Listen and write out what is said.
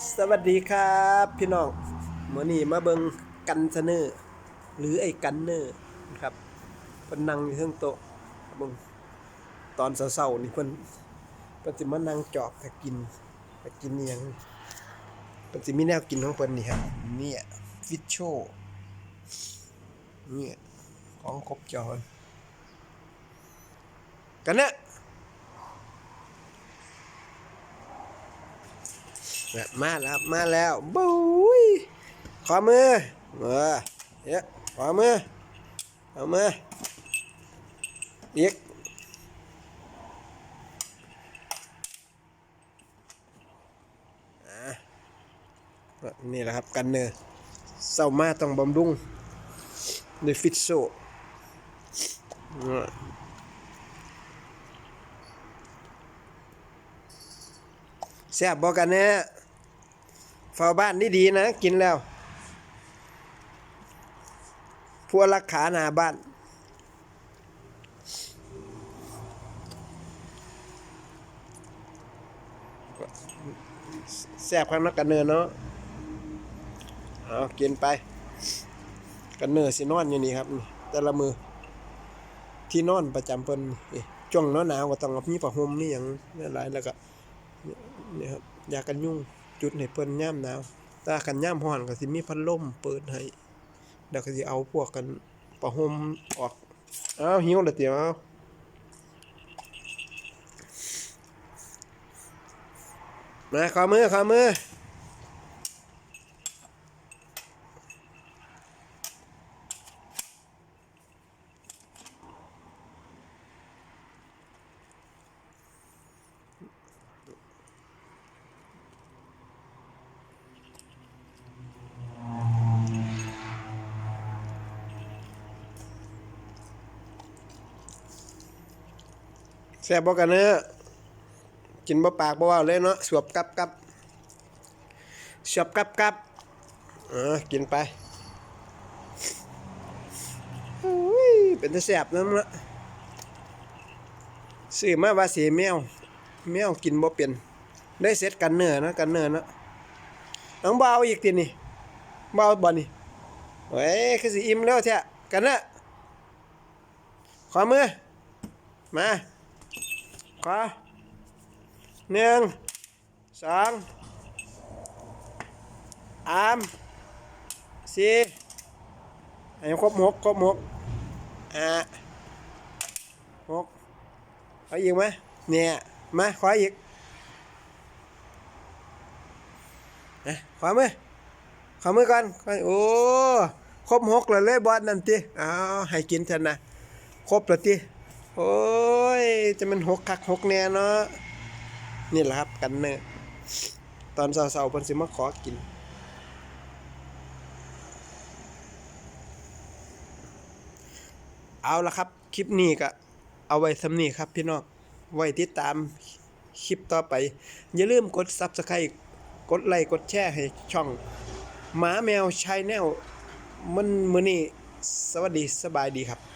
สวัสดีครับพี่น้องมื่อนี้มาเบิงกันเสนอร์หรือไอ้กันเนอร์นะครับเพิ่นนั่งอยู่เทิงโต๊ะเบิงตอนเช้าๆนี่เพิ่นเพิ่นสิมานั่งจอบถ้ากินถ้ากินอิหยังเพิ่นสิมีแนวกินของเพิ่นนี่ครับเนี่ยฟิชโชเนี่ยของครบจอนกันเนอะ แบบ มาแล้วมาแล้วบุ้ยขอมือเออเยอะขอมือเอามืออีกอะนี่แหละครับกันเนอร์เศร้ามาต้องบำรุงด้วยฟิตโซอะแซ่บบอกกันเนี่ย เฝ้าบ้านนี่ดีๆนะ กินแล้วพวกรักขาหนาบ้าน แซ่บข้างนักกันเนินเนาะเอากินไป กันเนินสินอนอยู่นี่ครับ แต่ละมือ ที่นอนประจำเพิ่นนี่วงหนาวหนาวก็ต้องอามีผ้าห่มมีหยังหลายแล้วก็นี่ครับยากันยุ่ง จุดให้เพิ่นย่ามหนาวถ้ากันย่ามร้อนก็สิมีพัดลมเปิดให้แล้วก็สิเอาพวกกันประหมออกอ้าวหิวแล้วเตียวเอามาขอมือขอมือ แซ่บบ่กันเนื้อะกินบ่ปากบ่เว้าเลยเนาะสวบกับกับสวบกับกับเออกินไปเป็นตาแซ่บนำละซื้อมาว่าสิแมว แมวกินบ่เป็นได้เสร็จกันเนื้อนะกันเนื้อนะน้องบ่เอาอีกตินี่บ่เอาบ่นี่เฮ้ยคือสิอิ่มแล้วแท้กันนะขอมือมา ขวาหนึ่งสองสามสี่ให้ครบหกครบหกอ่าหกขออีกไหมเนี่ยมาขออีกนะขอมือขอมือก่อนโอ้ครบหกแล้วเลยบอสนั่นติเอาวให้กินเถอะนะครบแล้วติ โอ้ย จะมันหกคักหกแน่เนาะนี่แหละครับกันเนอร์ตอนเสาๆเพิ่นสิมาขอกินเอาละครับ คลิปนี้ก็เอาไว้สำนีครับพี่น้องไว้ติดตามคลิปต่อไป อย่าลืมกด Subscribe กดไลค์กดแชร์ให้ช่อง หมาแมวชายแนว มันมือนี้สวัสดีสบายดีครับ